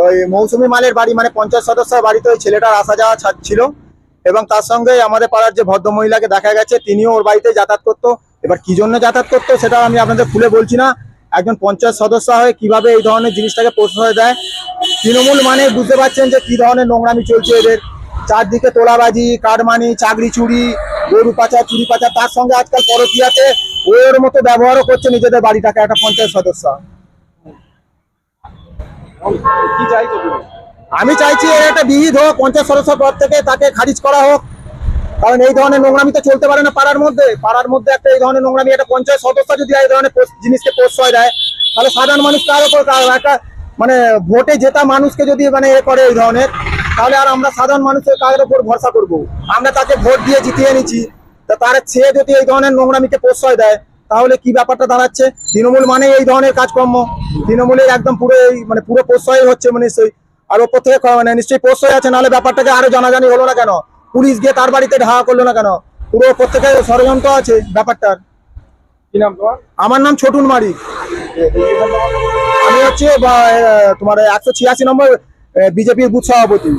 ওই মৌসুমি মালের বাড়ি মানে পঞ্চায়েত সদস্যের বাড়িতে ওই ছেলেটার আসা যাওয়া ছিল। এবং তার সঙ্গে আমাদের পাড়ার যে ভদ্র মহিলাকে দেখা গেছে, তিনিও ওর বাড়িতে যাতায়াত করতো। এবার কি জন্য যাতায়াত করতো সেটা আমি আপনাদের খুলে বলছি না। একজন পঞ্চায়েত সদস্য হয়ে কীভাবে এই ধরনের জিনিসটাকে প্রশ্রয় দেয় তৃণমূল মানে বুঝতে পারছেন যে কি ধরনের নোংরামি চলছে এদের। চারদিকে তোলাবাজি কারমানি চাকরি চুরি, গরু পাচার, চুরি পাচার, তার সঙ্গে আজকাল পরকিয়াতে ওর মতো ব্যবহারও করছে নিজেদের বাড়িটাকে একটা পঞ্চায়েত সদস্য। আমি চাইছি একটা বিহিত হোক পঞ্চায়েত সদস্য পদ থেকে তাকে খারিজ করা হোক। কারণ এই ধরনের নোংরামি তো চলতে পারে না পাড়ার মধ্যে। পাড়ার মধ্যে একটা এই ধরনের নোংরামি, একটা পঞ্চায়েত সদস্য যদি এই ধরনের জিনিসকে প্রশ্রয় দেয়, তাহলে সাধারণ মানুষ কার উপর একটা মানে ভোটে জেতা মানুষকে যদি মানে এ করে এই ধরনের, তাহলে আর আমরা সাধারণ মানুষের কার উপর ভরসা করব? আমরা তাকে ভোট দিয়ে জিতিয়ে নিচ্ছি। তা তার সে যদি এই ধরনের নোংরামিকে প্রশ্রয় দেয় তাহলে কি ব্যাপারটা দাঁড়াচ্ছে? তৃণমূল মানে এই ধরনের কাজকর্ম। তৃণমূলের একদম পুরো এই মানে পুরো প্রশ্রয় হচ্ছে মানে সেই আর ওপর থেকে মানে নিশ্চয়ই প্রশ্রয় আছে নাহলে ব্যাপারটাকে আরও জানাজানি হলো না কেন? পুলিশ গিয়ে তার বাড়িতে ঢাকা করল না কেন? পুরো ওপর থেকে ষড়যন্ত্র আছে ব্যাপারটার। কি নাম তোমার? আমার নাম ছোটুন মারি আমি হচ্ছে বা, তোমার একশো ছিয়াশি নম্বর বিজেপির বুথ সভাপতি।